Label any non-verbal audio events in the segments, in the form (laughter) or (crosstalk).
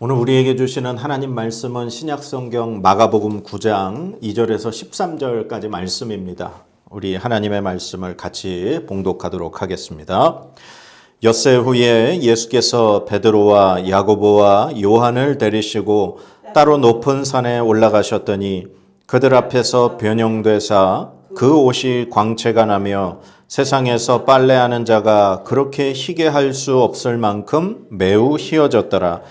오늘 우리에게 주시는 하나님 말씀은 신약성경 마가복음 9장 2절에서 13절까지 말씀입니다. 우리 하나님의 말씀을 같이 봉독하도록 하겠습니다. 엿새 후에 예수께서 베드로와 야고보와 요한을 데리시고 따로 높은 산에 올라가셨더니 그들 앞에서 변형되사 그 옷이 광채가 나며 세상에서 빨래하는 자가 그렇게 희게 할 수 없을 만큼 매우 희어졌더라.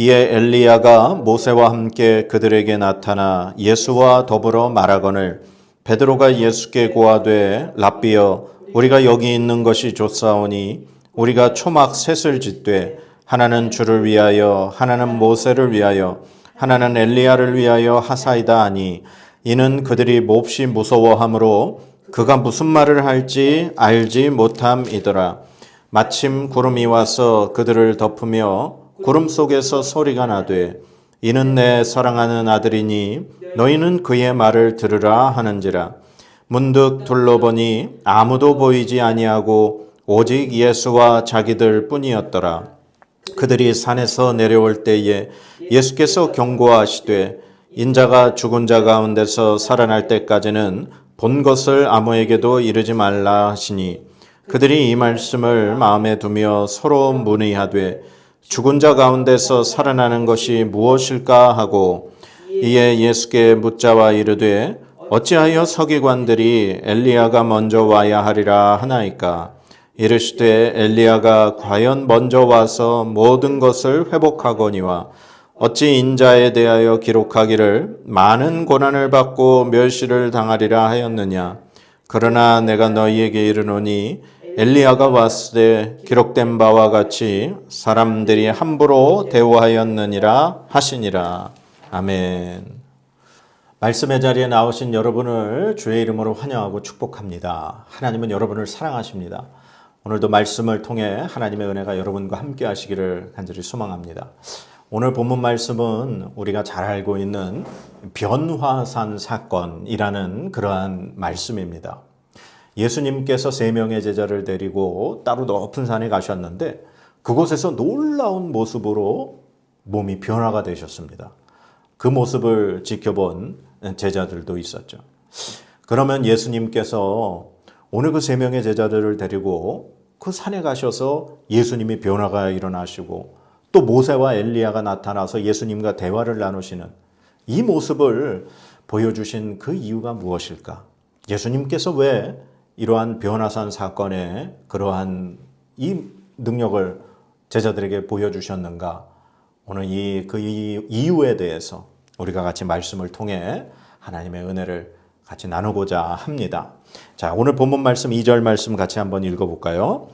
이에 엘리야가 모세와 함께 그들에게 나타나 예수와 더불어 말하거늘 베드로가 예수께 고하되 랍비여 우리가 여기 있는 것이 좋사오니 우리가 초막 셋을 짓되 하나는 주를 위하여 하나는 모세를 위하여 하나는 엘리야를 위하여 하사이다 하니 이는 그들이 몹시 무서워하므로 그가 무슨 말을 할지 알지 못함이더라. 마침 구름이 와서 그들을 덮으며 구름 속에서 소리가 나되 이는 내 사랑하는 아들이니 너희는 그의 말을 들으라 하는지라. 문득 둘러보니 아무도 보이지 아니하고 오직 예수와 자기들 뿐이었더라. 그들이 산에서 내려올 때에 예수께서 경고하시되 인자가 죽은 자 가운데서 살아날 때까지는 본 것을 아무에게도 이르지 말라 하시니 그들이 이 말씀을 마음에 두며 서로 문의하되 죽은 자 가운데서 살아나는 것이 무엇일까 하고 이에 예수께 묻자와 이르되 어찌하여 서기관들이 엘리야가 먼저 와야 하리라 하나이까? 이르시되 엘리야가 과연 먼저 와서 모든 것을 회복하거니와 어찌 인자에 대하여 기록하기를 많은 고난을 받고 멸시를 당하리라 하였느냐? 그러나 내가 너희에게 이르노니 엘리야가 왔을 때 기록된 바와 같이 사람들이 함부로 대우하였느니라 하시니라 아멘. 말씀의 자리에 나오신 여러분을 주의 이름으로 환영하고 축복합니다. 하나님은 여러분을 사랑하십니다. 오늘도 말씀을 통해 하나님의 은혜가 여러분과 함께 하시기를 간절히 소망합니다. 오늘 본문 말씀은 우리가 잘 알고 있는 변화산 사건이라는 그러한 말씀입니다. 예수님께서 세 명의 제자를 데리고 따로 높은 산에 가셨는데 그곳에서 놀라운 모습으로 몸이 변화가 되셨습니다. 그 모습을 지켜본 제자들도 있었죠. 그러면 예수님께서 오늘 그 세 명의 제자들을 데리고 그 산에 가셔서 예수님이 변화가 일어나시고 또 모세와 엘리야가 나타나서 예수님과 대화를 나누시는 이 모습을 보여주신 그 이유가 무엇일까? 예수님께서 왜 이러한 변화산 사건에 그러한 이 능력을 제자들에게 보여주셨는가? 오늘 이 그 이유에 대해서 우리가 같이 말씀을 통해 하나님의 은혜를 같이 나누고자 합니다. 자, 오늘 본문 말씀 2절 말씀 같이 한번 읽어 볼까요?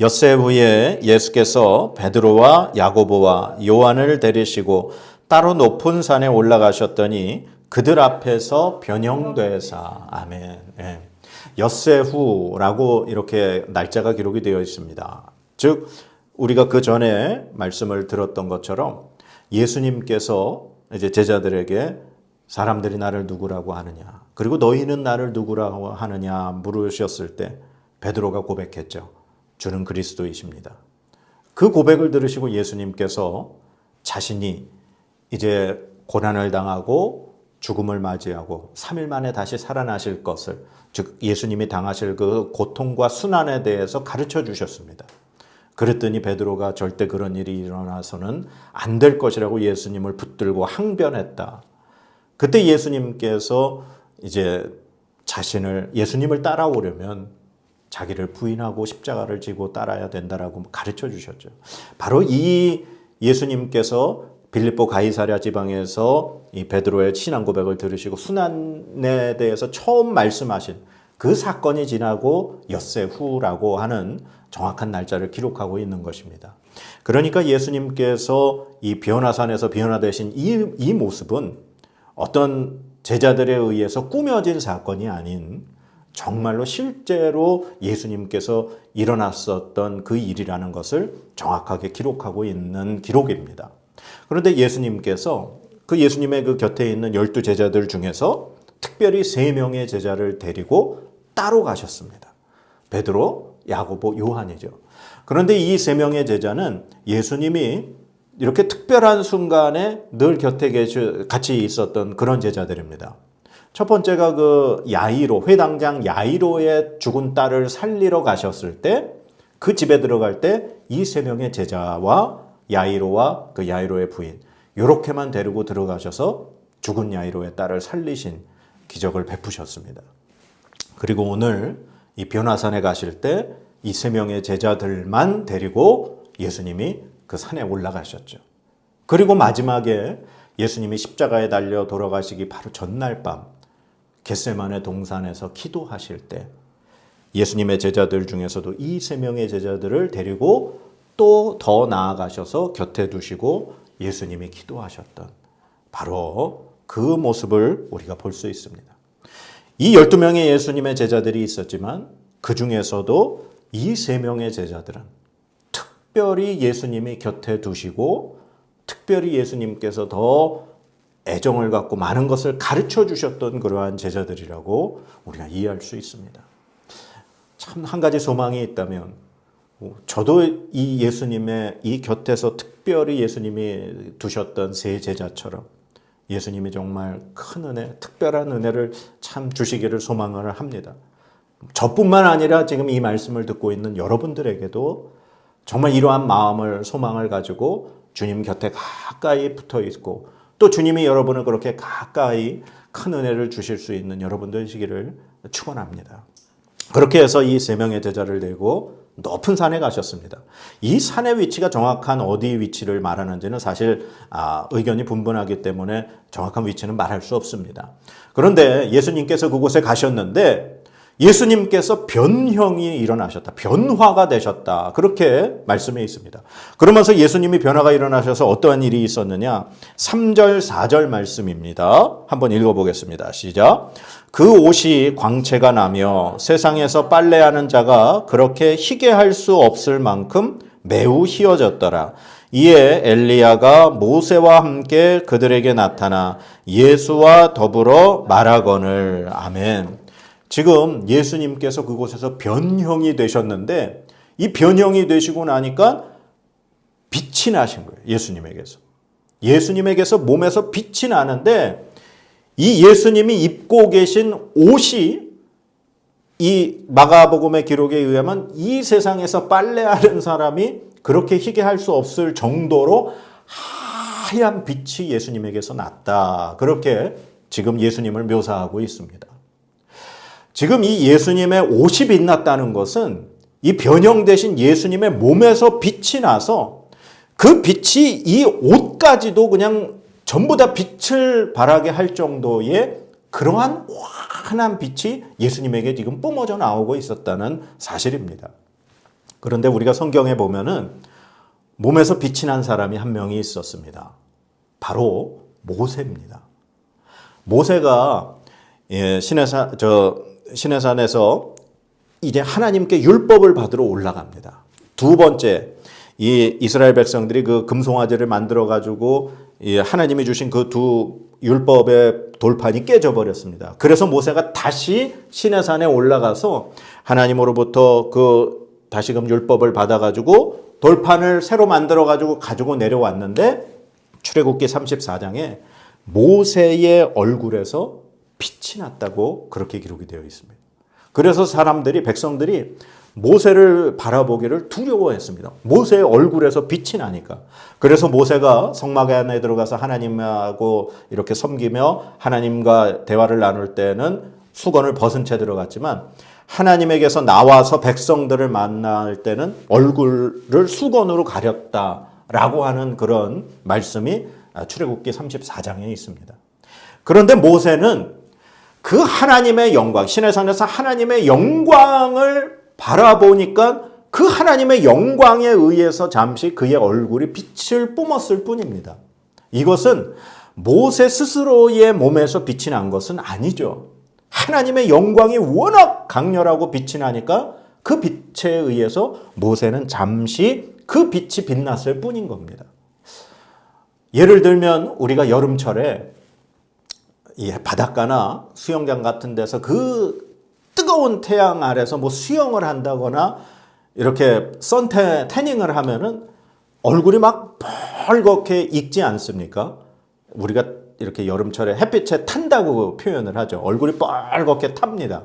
엿새 후에 예수께서 베드로와 야고보와 요한을 데리시고 따로 높은 산에 올라가셨더니 그들 앞에서 변형되사 아멘. 예. 엿새 후라고 이렇게 날짜가 기록이 되어 있습니다. 즉 우리가 그 전에 말씀을 들었던 것처럼 예수님께서 이제 제자들에게 사람들이 나를 누구라고 하느냐 그리고 너희는 나를 누구라고 하느냐 물으셨을 때 베드로가 고백했죠. 주는 그리스도이십니다. 그 고백을 들으시고 예수님께서 자신이 이제 고난을 당하고 죽음을 맞이하고 3일 만에 다시 살아나실 것을 즉 예수님이 당하실 그 고통과 순환에 대해서 가르쳐 주셨습니다. 그랬더니 베드로가 절대 그런 일이 일어나서는 안 될 것이라고 예수님을 붙들고 항변했다. 그때 예수님께서 이제 자신을 예수님을 따라오려면 자기를 부인하고 십자가를 지고 따라야 된다라고 가르쳐 주셨죠. 바로 이 예수님께서 빌립보 가이사랴 지방에서 이 베드로의 신앙 고백을 들으시고 순환에 대해서 처음 말씀하신 그 사건이 지나고 엿새 후라고 하는 정확한 날짜를 기록하고 있는 것입니다. 그러니까 예수님께서 이 변화산에서 변화되신 이, 이 모습은 어떤 제자들에 의해서 꾸며진 사건이 아닌 정말로 실제로 예수님께서 일어났었던 그 일이라는 것을 정확하게 기록하고 있는 기록입니다. 그런데 예수님께서 그 예수님의 그 곁에 있는 열두 제자들 중에서 특별히 세 명의 제자를 데리고 따로 가셨습니다. 베드로, 야고보, 요한이죠. 그런데 이 세 명의 제자는 예수님이 이렇게 특별한 순간에 늘 곁에 계시, 같이 있었던 그런 제자들입니다. 첫 번째가 그 야이로, 회당장 야이로의 죽은 딸을 살리러 가셨을 때 그 집에 들어갈 때 이 세 명의 제자와 야이로와 그 야이로의 부인, 요렇게만 데리고 들어가셔서 죽은 야이로의 딸을 살리신 기적을 베푸셨습니다. 그리고 오늘 이 변화산에 가실 때 이 세 명의 제자들만 데리고 예수님이 그 산에 올라가셨죠. 그리고 마지막에 예수님이 십자가에 달려 돌아가시기 바로 전날 밤 겟세만의 동산에서 기도하실 때 예수님의 제자들 중에서도 이 세 명의 제자들을 데리고 또 더 나아가셔서 곁에 두시고 예수님이 기도하셨던 바로 그 모습을 우리가 볼 수 있습니다. 이 12명의 예수님의 제자들이 있었지만 그 중에서도 이세 명의 제자들은 특별히 예수님이 곁에 두시고 특별히 예수님께서 더 애정을 갖고 많은 것을 가르쳐 주셨던 그러한 제자들이라고 우리가 이해할 수 있습니다. 참 한 가지 소망이 있다면 저도 이 예수님의 이 곁에서 특별히 예수님이 두셨던 세 제자처럼 예수님이 정말 큰 은혜, 특별한 은혜를 참 주시기를 소망을 합니다. 저뿐만 아니라 지금 이 말씀을 듣고 있는 여러분들에게도 정말 이러한 마음을 소망을 가지고 주님 곁에 가까이 붙어 있고 또 주님이 여러분을 그렇게 가까이 큰 은혜를 주실 수 있는 여러분들이시기를 축원합니다. 그렇게 해서 이 세 명의 제자를 데리고 높은 산에 가셨습니다. 이 산의 위치가 정확한 어디 위치를 말하는지는 사실 아, 의견이 분분하기 때문에 정확한 위치는 말할 수 없습니다. 그런데 예수님께서 그곳에 가셨는데 예수님께서 변형이 일어나셨다. 변화가 되셨다. 그렇게 말씀해 있습니다. 그러면서 예수님이 변화가 일어나셔서 어떠한 일이 있었느냐? 3절, 4절 말씀입니다. 한번 읽어보겠습니다. 시작. 그 옷이 광채가 나며 세상에서 빨래하는 자가 그렇게 희게 할 수 없을 만큼 매우 희어졌더라. 이에 엘리야가 모세와 함께 그들에게 나타나 예수와 더불어 말하거늘. 아멘. 지금 예수님께서 그곳에서 변형이 되셨는데 이 변형이 되시고 나니까 빛이 나신 거예요. 예수님에게서. 예수님에게서 몸에서 빛이 나는데 이 예수님이 입고 계신 옷이 이 마가복음의 기록에 의하면 이 세상에서 빨래하는 사람이 그렇게 희게 할 수 없을 정도로 하얀 빛이 예수님에게서 났다. 그렇게 지금 예수님을 묘사하고 있습니다. 지금 이 예수님의 옷이 빛났다는 것은 이 변형되신 예수님의 몸에서 빛이 나서 그 빛이 이 옷까지도 그냥 전부 다 빛을 발하게 할 정도의 그러한 환한 빛이 예수님에게 지금 뿜어져 나오고 있었다는 사실입니다. 그런데 우리가 성경에 보면은 몸에서 빛이 난 사람이 한 명이 있었습니다. 바로 모세입니다. 모세가 예, 시내산 저 시내산에서 이제 하나님께 율법을 받으러 올라갑니다. 두 번째 이 이스라엘 백성들이 그 금송아지를 만들어 가지고 하나님이 주신 그 두 율법의 돌판이 깨져 버렸습니다. 그래서 모세가 다시 시내산에 올라가서 하나님으로부터 그 다시금 율법을 받아 가지고 돌판을 새로 만들어 가지고 가지고 내려왔는데 출애굽기 34장에 모세의 얼굴에서 빛이 났다고 그렇게 기록이 되어 있습니다. 그래서 사람들이 백성들이 모세를 바라보기를 두려워했습니다. 모세의 얼굴에서 빛이 나니까. 그래서 모세가 성막 안에 들어가서 하나님하고 이렇게 섬기며 하나님과 대화를 나눌 때는 수건을 벗은 채 들어갔지만 하나님에게서 나와서 백성들을 만날 때는 얼굴을 수건으로 가렸다라고 하는 그런 말씀이 출애굽기 34장에 있습니다. 그런데 모세는 그 하나님의 영광, 신의 산에서 하나님의 영광을 바라보니까 그 하나님의 영광에 의해서 잠시 그의 얼굴이 빛을 뿜었을 뿐입니다. 이것은 모세 스스로의 몸에서 빛이 난 것은 아니죠. 하나님의 영광이 워낙 강렬하고 빛이 나니까 그 빛에 의해서 모세는 잠시 그 빛이 빛났을 뿐인 겁니다. 예를 들면 우리가 여름철에 이 바닷가나 수영장 같은 데서 그 뜨거운 태양 아래서 뭐 수영을 한다거나 이렇게 선태 태닝을 하면은 얼굴이 막 벌겋게 익지 않습니까? 우리가 이렇게 여름철에 햇빛에 탄다고 표현을 하죠. 얼굴이 빨갛게 탑니다.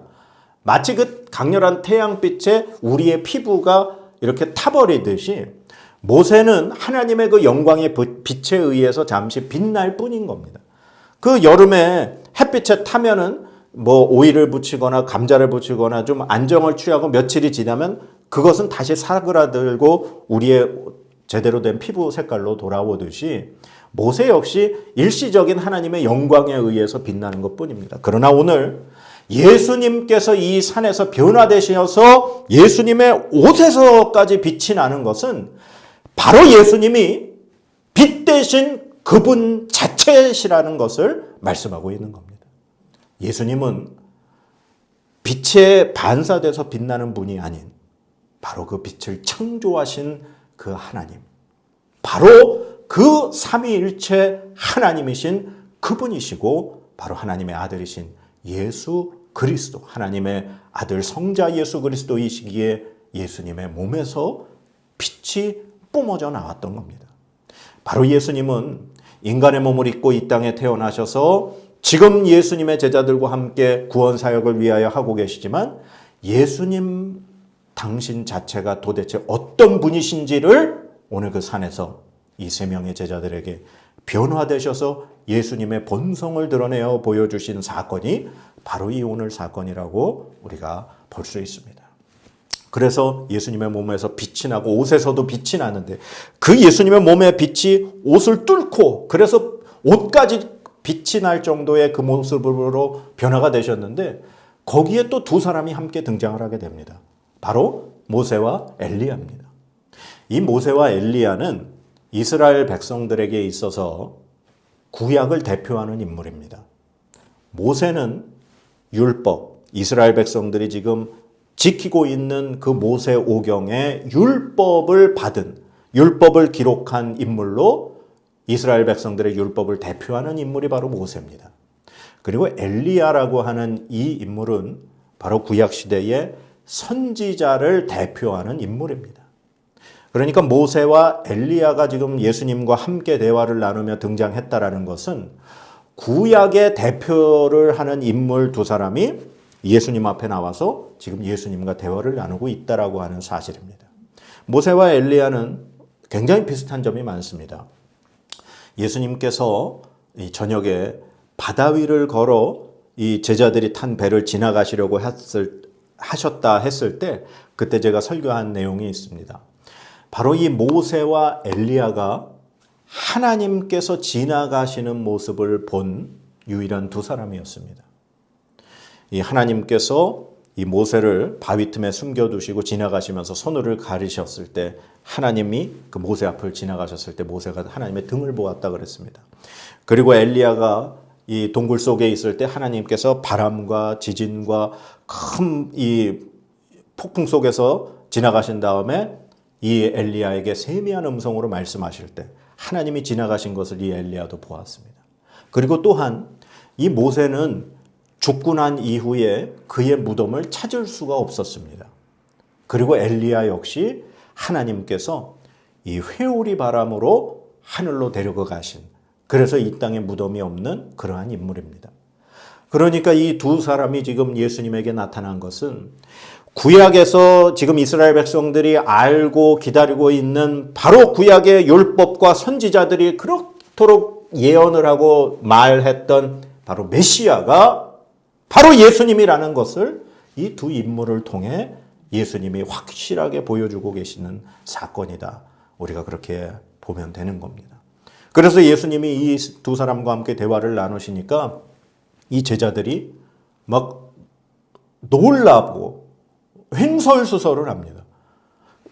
마치 그 강렬한 태양빛에 우리의 피부가 이렇게 타버리듯이 모세는 하나님의 그 영광의 빛에 의해서 잠시 빛날 뿐인 겁니다. 그 여름에 햇빛에 타면은 뭐 오일을 붙이거나 감자를 붙이거나 좀 안정을 취하고 며칠이 지나면 그것은 다시 사그라들고 우리의 제대로 된 피부 색깔로 돌아오듯이 모세 역시 일시적인 하나님의 영광에 의해서 빛나는 것 뿐입니다. 그러나 오늘 예수님께서 이 산에서 변화되셔서 예수님의 옷에서까지 빛이 나는 것은 바로 예수님이 빛 대신 그분 자체시라는 것을 말씀하고 있는 겁니다. 예수님은 빛에 반사돼서 빛나는 분이 아닌 바로 그 빛을 창조하신 그 하나님. 바로 그 삼위일체 하나님이신 그분이시고 바로 하나님의 아들이신 예수 그리스도 하나님의 아들 성자 예수 그리스도이시기에 예수님의 몸에서 빛이 뿜어져 나왔던 겁니다. 바로 예수님은 인간의 몸을 입고 이 땅에 태어나셔서 지금 예수님의 제자들과 함께 구원 사역을 위하여 하고 계시지만 예수님 당신 자체가 도대체 어떤 분이신지를 오늘 그 산에서 이 세 명의 제자들에게 변화되셔서 예수님의 본성을 드러내어 보여주신 사건이 바로 이 오늘 사건이라고 우리가 볼 수 있습니다. 그래서 예수님의 몸에서 빛이 나고 옷에서도 빛이 나는데 그 예수님의 몸의 빛이 옷을 뚫고 그래서 옷까지 빛이 날 정도의 그 모습으로 변화가 되셨는데 거기에 또 두 사람이 함께 등장을 하게 됩니다. 바로 모세와 엘리야입니다. 이 모세와 엘리야는 이스라엘 백성들에게 있어서 구약을 대표하는 인물입니다. 모세는 율법, 이스라엘 백성들이 지금 지키고 있는 그 모세 오경의 율법을 받은 율법을 기록한 인물로 이스라엘 백성들의 율법을 대표하는 인물이 바로 모세입니다. 그리고 엘리야라고 하는 이 인물은 바로 구약 시대의 선지자를 대표하는 인물입니다. 그러니까 모세와 엘리야가 지금 예수님과 함께 대화를 나누며 등장했다라는 것은 구약의 대표를 하는 인물 두 사람이 예수님 앞에 나와서 지금 예수님과 대화를 나누고 있다라고 하는 사실입니다. 모세와 엘리야는 굉장히 비슷한 점이 많습니다. 예수님께서 이 저녁에 바다 위를 걸어 이 제자들이 탄 배를 지나가시려고 했을, 하셨다 했을 때 그때 제가 설교한 내용이 있습니다. 바로 이 모세와 엘리야가 하나님께서 지나가시는 모습을 본 유일한 두 사람이었습니다. 이 하나님께서 이 모세를 바위 틈에 숨겨두시고 지나가시면서 손을 가리셨을 때 하나님이 그 모세 앞을 지나가셨을 때 모세가 하나님의 등을 보았다 그랬습니다. 그리고 엘리야가 이 동굴 속에 있을 때 하나님께서 바람과 지진과 큰 이 폭풍 속에서 지나가신 다음에 이 엘리야에게 세미한 음성으로 말씀하실 때 하나님이 지나가신 것을 이 엘리야도 보았습니다. 그리고 또한 이 모세는 죽고 난 이후에 그의 무덤을 찾을 수가 없었습니다. 그리고 엘리야 역시 하나님께서 이 회오리 바람으로 하늘로 데려가 가신 그래서 이 땅에 무덤이 없는 그러한 인물입니다. 그러니까 이 두 사람이 지금 예수님에게 나타난 것은 구약에서 지금 이스라엘 백성들이 알고 기다리고 있는 바로 구약의 율법과 선지자들이 그렇도록 예언을 하고 말했던 바로 메시아가 바로 예수님이라는 것을 이 두 인물을 통해 예수님이 확실하게 보여주고 계시는 사건이다. 우리가 그렇게 보면 되는 겁니다. 그래서 예수님이 이 두 사람과 함께 대화를 나누시니까 이 제자들이 막 놀라고 횡설수설을 합니다.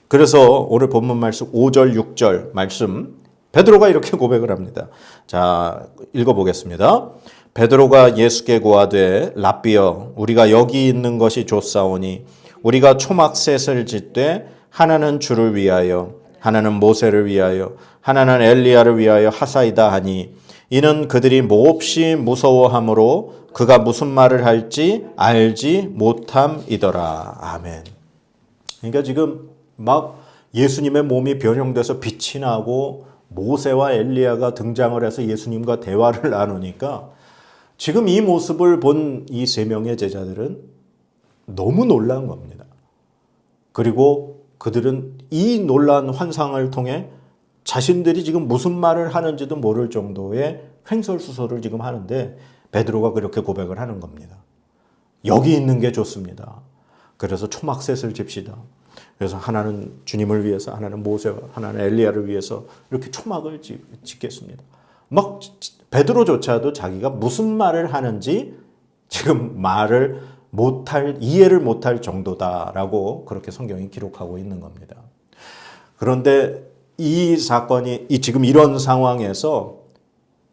그래서 오늘 본문 말씀 5절, 6절 말씀 베드로가 이렇게 고백을 합니다. 자, 읽어보겠습니다. 베드로가 예수께 고하되 라비어 우리가 여기 있는 것이 좋사오니 우리가 초막셋을 짓되 하나는 주를 위하여 하나는 모세를 위하여 하나는 엘리야를 위하여 하사이다 하니 이는 그들이 몹시 무서워함으로 그가 무슨 말을 할지 알지 못함이더라. 아멘. 그러니까 지금 막 예수님의 몸이 변형돼서 빛이 나고 모세와 엘리야가 등장을 해서 예수님과 대화를 나누니까 지금 이 모습을 본 이 세 명의 제자들은 너무 놀란 겁니다. 그리고 그들은 이 놀란 환상을 통해 자신들이 지금 무슨 말을 하는지도 모를 정도의 횡설수설을 지금 하는데 베드로가 그렇게 고백을 하는 겁니다. 여기 있는 게 좋습니다. 그래서 초막셋을 집시다. 그래서 하나는 주님을 위해서, 하나는 모세와, 하나는 엘리야를 위해서 이렇게 초막을 짓- 짓겠습니다. 막 베드로조차도 자기가 무슨 말을 하는지 지금 말을 못할 이해를 못할 정도다라고 그렇게 성경이 기록하고 있는 겁니다. 그런데 이 사건이 이 지금 이런 상황에서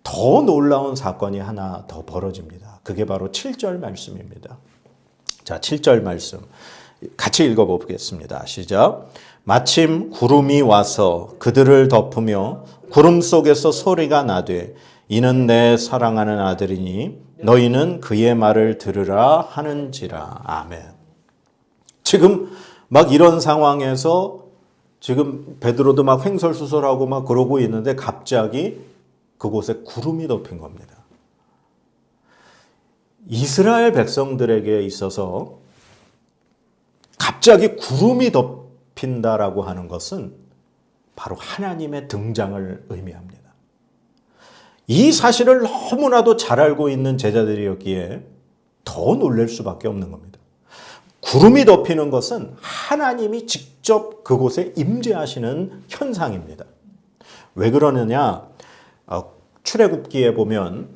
더 놀라운 사건이 하나 더 벌어집니다. 그게 바로 7절 말씀입니다. 자, 7절 말씀. 같이 읽어 보겠습니다. 시작. 마침 구름이 와서 그들을 덮으며 구름 속에서 소리가 나되 이는 내 사랑하는 아들이니 너희는 그의 말을 들으라 하는지라. 아멘. 지금 막 이런 상황에서 지금 베드로도 막 횡설수설하고 막 그러고 있는데 갑자기 그곳에 구름이 덮인 겁니다. 이스라엘 백성들에게 있어서 갑자기 구름이 덮인다라고 하는 것은 바로 하나님의 등장을 의미합니다. 이 사실을 너무나도 잘 알고 있는 제자들이었기에 더 놀랄 수밖에 없는 겁니다. 구름이 덮이는 것은 하나님이 직접 그곳에 임재하시는 현상입니다. 왜 그러느냐? 어, 출애굽기에 보면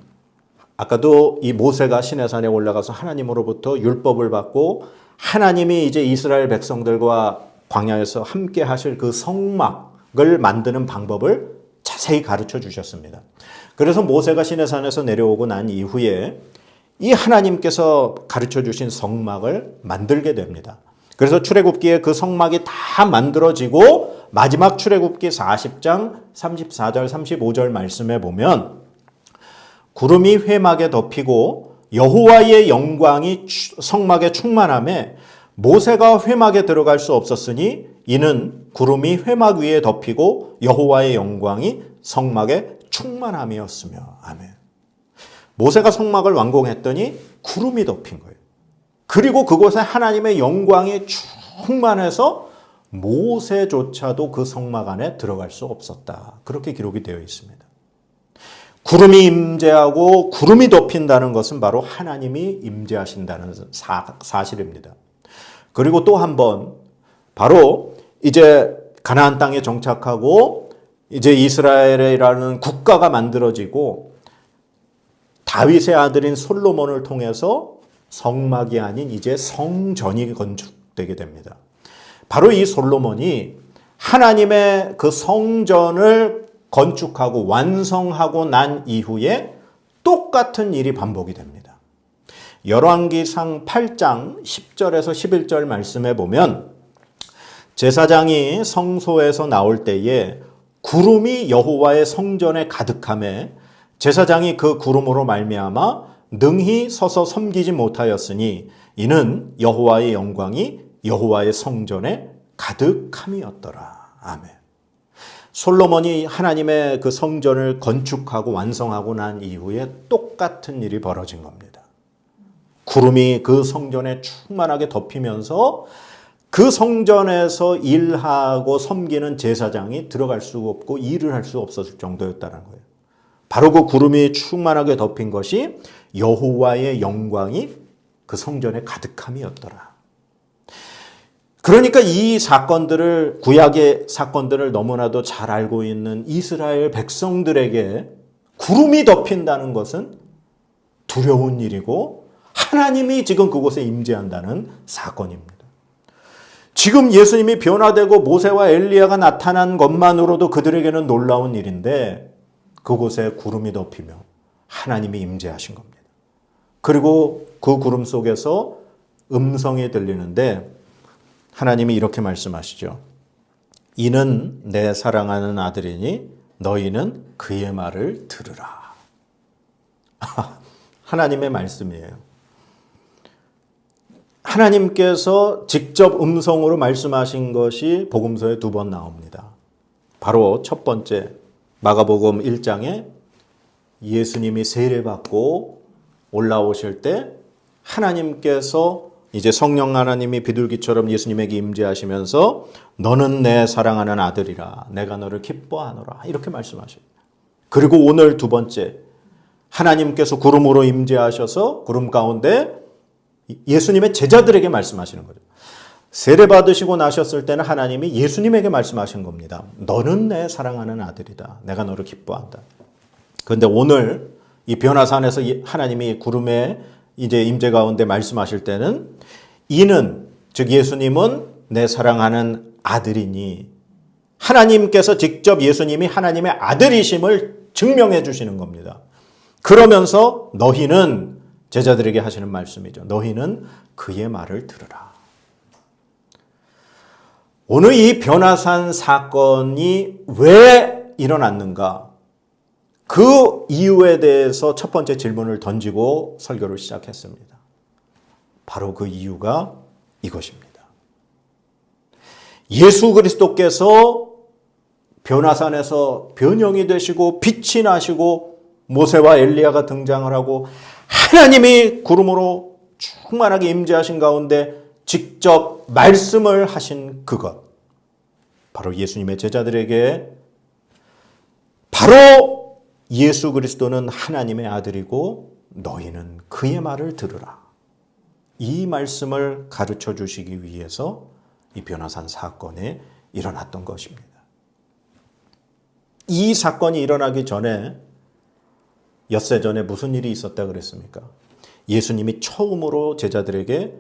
아까도 이 모세가 시내산에 올라가서 하나님으로부터 율법을 받고 하나님이 이제 이스라엘 백성들과 광야에서 함께 하실 그 성막을 만드는 방법을 자세히 가르쳐 주셨습니다. 그래서 모세가 시내산에서 내려오고 난 이후에 이 하나님께서 가르쳐 주신 성막을 만들게 됩니다. 그래서 출애굽기에 그 성막이 다 만들어지고 마지막 출애굽기 40장 34절 35절 말씀에 보면 구름이 회막에 덮이고 여호와의 영광이 추- 성막에 충만함에 모세가 회막에 들어갈 수 없었으니 이는 구름이 회막 위에 덮이고 여호와의 영광이 성막에 충만함이었으며 아멘. 모세가 성막을 완공했더니 구름이 덮인 거예요. 그리고 그곳에 하나님의 영광이 충만해서 모세조차도 그 성막 안에 들어갈 수 없었다. 그렇게 기록이 되어 있습니다. 구름이 임재하고 구름이 덮인다는 것은 바로 하나님이 임재하신다는 사, 사실입니다. 그리고 또 한 번 바로 이제 가나안 땅에 정착하고 이제 이스라엘이라는 국가가 만들어지고 다윗의 아들인 솔로몬을 통해서 성막이 아닌 이제 성전이 건축되게 됩니다. 바로 이 솔로몬이 하나님의 그 성전을 건축하고 완성하고 난 이후에 똑같은 일이 반복이 됩니다. 열왕기상 8장 10절에서 11절 말씀에 보면 제사장이 성소에서 나올 때에 구름이 여호와의 성전에 가득함에 제사장이 그 구름으로 말미암아 능히 서서 섬기지 못하였으니 이는 여호와의 영광이 여호와의 성전에 가득함이었더라. 아멘. 솔로몬이 하나님의 그 성전을 건축하고 완성하고 난 이후에 똑같은 일이 벌어진 겁니다. 구름이 그 성전에 충만하게 덮이면서 그 성전에서 일하고 섬기는 제사장이 들어갈 수 없고 일을 할 수 없었을 정도였다는 거예요. 바로 그 구름이 충만하게 덮인 것이 여호와의 영광이 그 성전에 가득함이었더라. 그러니까 이 사건들을 구약의 사건들을 너무나도 잘 알고 있는 이스라엘 백성들에게 구름이 덮인다는 것은 두려운 일이고 하나님이 지금 그곳에 임재한다는 사건입니다. 지금 예수님이 변화되고 모세와 엘리야가 나타난 것만으로도 그들에게는 놀라운 일인데 그곳에 구름이 덮이며 하나님이 임재하신 겁니다. 그리고 그 구름 속에서 음성이 들리는데 하나님이 이렇게 말씀하시죠. 이는 내 사랑하는 아들이니 너희는 그의 말을 들으라. (laughs) 하나님의 말씀이에요. 하나님께서 직접 음성으로 말씀하신 것이 복음서에 두 번 나옵니다. 바로 첫 번째 마가복음 1장에 예수님이 세례받고 올라오실 때 하나님께서 이제 성령 하나님이 비둘기처럼 예수님에게 임재하시면서 너는 내 사랑하는 아들이라 내가 너를 기뻐하노라 이렇게 말씀하십니다. 그리고 오늘 두 번째 하나님께서 구름으로 임재하셔서 구름 가운데 예수님의 제자들에게 말씀하시는 거죠. 세례 받으시고 나셨을 때는 하나님이 예수님에게 말씀하신 겁니다. 너는 내 사랑하는 아들이다. 내가 너를 기뻐한다. 그런데 오늘 이 변화산에서 하나님이 구름에 이제 임재 가운데 말씀하실 때는 이는 즉 예수님은 내 사랑하는 아들이니 하나님께서 직접 예수님이 하나님의 아들이심을 증명해 주시는 겁니다. 그러면서 너희는 제자들에게 하시는 말씀이죠. 너희는 그의 말을 들으라. 오늘 이 변화산 사건이 왜 일어났는가? 그 이유에 대해서 첫 번째 질문을 던지고 설교를 시작했습니다. 바로 그 이유가 이것입니다. 예수 그리스도께서 변화산에서 변형이 되시고 빛이 나시고 모세와 엘리야가 등장을 하고 하나님이 구름으로 충만하게 임재하신 가운데 직접 말씀을 하신 그것. 바로 예수님의 제자들에게 바로 예수 그리스도는 하나님의 아들이고 너희는 그의 말을 들으라. 이 말씀을 가르쳐 주시기 위해서 이 변화산 사건이 일어났던 것입니다. 이 사건이 일어나기 전에 엿새 전에 무슨 일이 있었다 그랬습니까? 예수님이 처음으로 제자들에게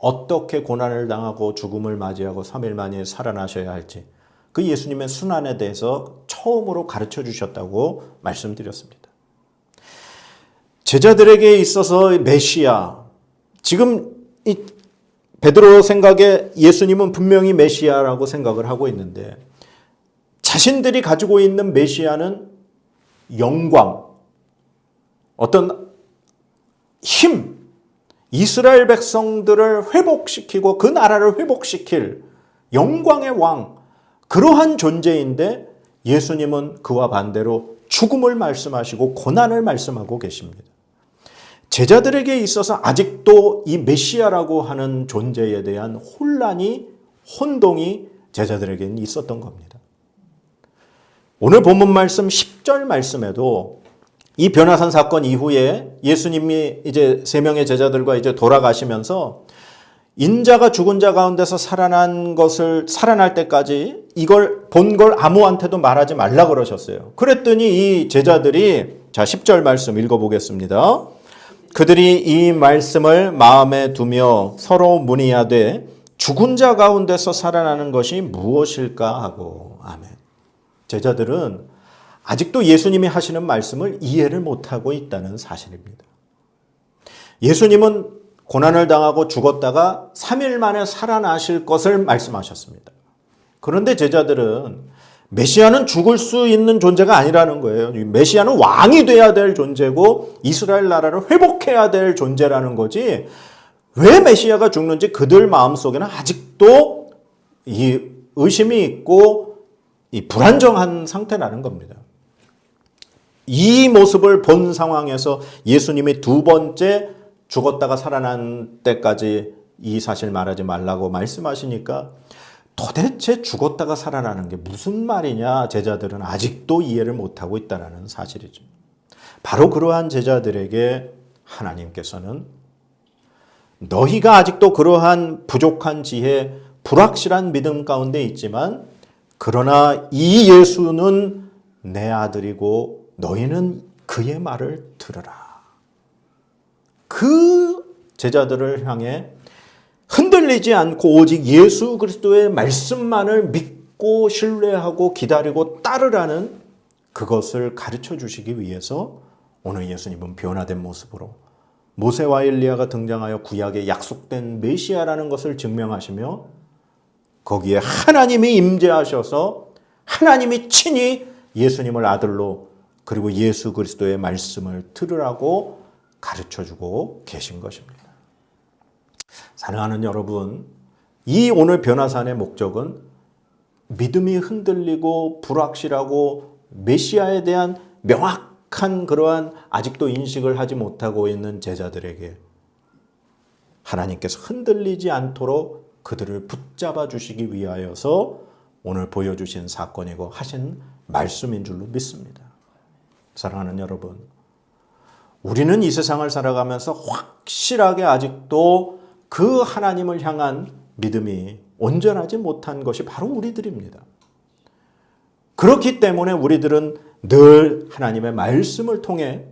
어떻게 고난을 당하고 죽음을 맞이하고 3일 만에 살아나셔야 할지 그 예수님의 순환에 대해서 처음으로 가르쳐 주셨다고 말씀드렸습니다. 제자들에게 있어서 메시아 지금 이 베드로 생각에 예수님은 분명히 메시아라고 생각을 하고 있는데 자신들이 가지고 있는 메시아는 영광, 어떤 힘, 이스라엘 백성들을 회복시키고 그 나라를 회복시킬 영광의 왕, 그러한 존재인데 예수님은 그와 반대로 죽음을 말씀하시고 고난을 말씀하고 계십니다. 제자들에게 있어서 아직도 이 메시아라고 하는 존재에 대한 혼란이, 혼동이 제자들에게는 있었던 겁니다. 오늘 본문 말씀 10절 말씀에도 이 변화산 사건 이후에 예수님이 이제 세 명의 제자들과 이제 돌아가시면서 인자가 죽은 자 가운데서 살아난 것을 살아날 때까지 이걸 본 걸 아무한테도 말하지 말라 그러셨어요. 그랬더니 이 제자들이 자 10절 말씀 읽어 보겠습니다. 그들이 이 말씀을 마음에 두며 서로 문의하되 죽은 자 가운데서 살아나는 것이 무엇일까 하고 아멘. 제자들은 아직도 예수님이 하시는 말씀을 이해를 못하고 있다는 사실입니다. 예수님은 고난을 당하고 죽었다가 3일 만에 살아나실 것을 말씀하셨습니다. 그런데 제자들은 메시아는 죽을 수 있는 존재가 아니라는 거예요. 메시아는 왕이 돼야 될 존재고 이스라엘 나라를 회복해야 될 존재라는 거지. 왜 메시아가 죽는지 그들 마음속에는 아직도 이 의심이 있고 이 불안정한 상태라는 겁니다. 이 모습을 본 상황에서 예수님이 두 번째 죽었다가 살아난 때까지 이 사실 말하지 말라고 말씀하시니까 도대체 죽었다가 살아나는 게 무슨 말이냐 제자들은 아직도 이해를 못하고 있다는 사실이죠. 바로 그러한 제자들에게 하나님께서는 너희가 아직도 그러한 부족한 지혜, 불확실한 믿음 가운데 있지만 그러나 이 예수는 내 아들이고 너희는 그의 말을 들으라. 그 제자들을 향해 흔들리지 않고 오직 예수 그리스도의 말씀만을 믿고 신뢰하고 기다리고 따르라는 그것을 가르쳐 주시기 위해서 오늘 예수님은 변화된 모습으로 모세와 엘리야가 등장하여 구약에 약속된 메시아라는 것을 증명하시며 거기에 하나님이 임재하셔서 하나님이 친히 예수님을 아들로 그리고 예수 그리스도의 말씀을 들으라고 가르쳐 주고 계신 것입니다. 사랑하는 여러분, 이 오늘 변화산의 목적은 믿음이 흔들리고 불확실하고 메시아에 대한 명확한 그러한 아직도 인식을 하지 못하고 있는 제자들에게 하나님께서 흔들리지 않도록 그들을 붙잡아 주시기 위하여서 오늘 보여주신 사건이고 하신 말씀인 줄로 믿습니다. 사랑하는 여러분, 우리는 이 세상을 살아가면서 확실하게 아직도 그 하나님을 향한 믿음이 온전하지 못한 것이 바로 우리들입니다. 그렇기 때문에 우리들은 늘 하나님의 말씀을 통해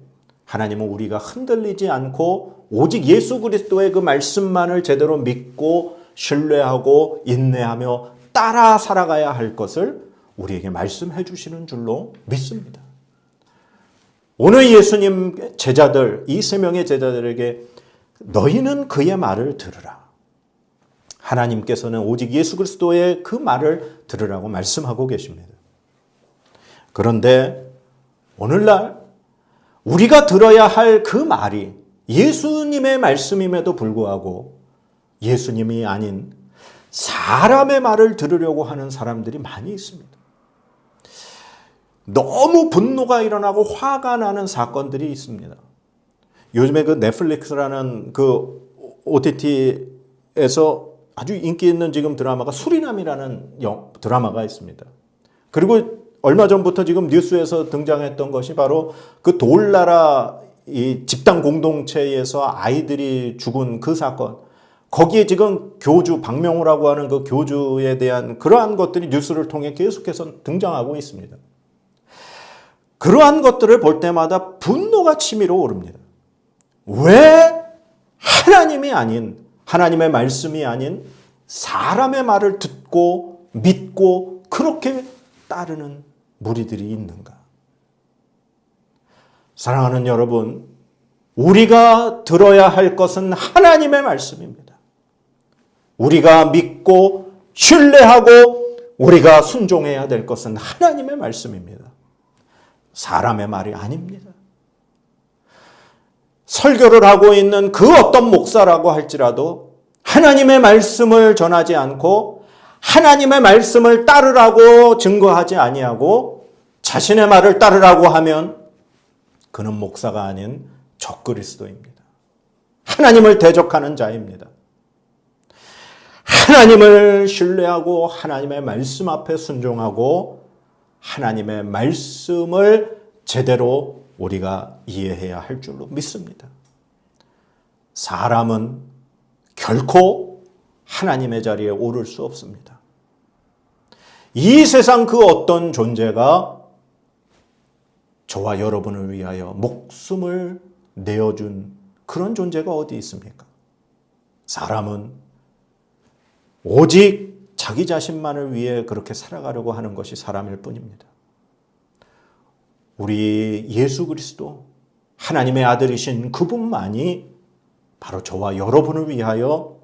하나님은 우리가 흔들리지 않고 오직 예수 그리스도의 그 말씀만을 제대로 믿고 신뢰하고 인내하며 따라 살아가야 할 것을 우리에게 말씀해 주시는 줄로 믿습니다. 오늘 예수님 제자들, 이 세 명의 제자들에게 너희는 그의 말을 들으라. 하나님께서는 오직 예수 그리스도의 그 말을 들으라고 말씀하고 계십니다. 그런데 오늘날 우리가 들어야 할 그 말이 예수님의 말씀임에도 불구하고 예수님이 아닌 사람의 말을 들으려고 하는 사람들이 많이 있습니다. 너무 분노가 일어나고 화가 나는 사건들이 있습니다. 요즘에 그 넷플릭스라는 그 OTT에서 아주 인기 있는 지금 드라마가 수리남이라는 영, 드라마가 있습니다. 그리고 얼마 전부터 지금 뉴스에서 등장했던 것이 바로 그 돌나라 이 집단 공동체에서 아이들이 죽은 그 사건. 거기에 지금 교주 박명호라고 하는 그 교주에 대한 그러한 것들이 뉴스를 통해 계속해서 등장하고 있습니다. 그러한 것들을 볼 때마다 분노가 치밀어 오릅니다. 왜 하나님이 아닌 하나님의 말씀이 아닌 사람의 말을 듣고 믿고 그렇게 따르는 무리들이 있는가? 사랑하는 여러분, 우리가 들어야 할 것은 하나님의 말씀입니다. 우리가 믿고 신뢰하고 우리가 순종해야 될 것은 하나님의 말씀입니다. 사람의 말이 아닙니다. 설교를 하고 있는 그 어떤 목사라고 할지라도 하나님의 말씀을 전하지 않고 하나님의 말씀을 따르라고 증거하지 아니하고 자신의 말을 따르라고 하면 그는 목사가 아닌 적그리스도입니다. 하나님을 대적하는 자입니다. 하나님을 신뢰하고 하나님의 말씀 앞에 순종하고 하나님의 말씀을 제대로 우리가 이해해야 할 줄로 믿습니다. 사람은 결코 하나님의 자리에 오를 수 없습니다. 이 세상 그 어떤 존재가 저와 여러분을 위하여 목숨을 내어준 그런 존재가 어디 있습니까? 사람은 오직 자기 자신만을 위해 그렇게 살아가려고 하는 것이 사람일 뿐입니다. 우리 예수 그리스도 하나님의 아들이신 그분만이 바로 저와 여러분을 위하여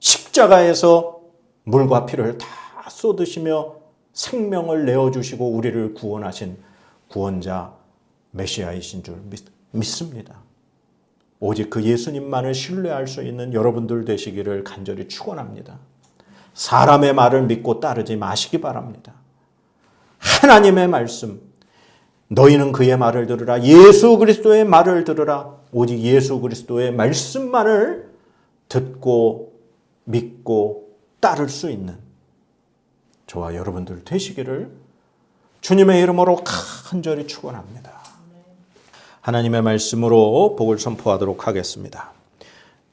십자가에서 물과 피를 다 쏟으시며 생명을 내어주시고 우리를 구원하신 구원자 메시아이신 줄 믿, 습니다 오직 그 예수님만을 신뢰할 수 있는 여러분들 되시기를 간절히 축원합니다. 사람의 말을 믿고 따르지 마시기 바랍니다. 하나님의 말씀, 너희는 그의 말을 들으라. 예수 그리스도의 말을 들으라. 오직 예수 그리스도의 말씀만을 듣고 믿고 따를 수 있는 저와 여러분들 되시기를 주님의 이름으로 간절히 축원합니다. 하나님의 말씀으로 복을 선포하도록 하겠습니다.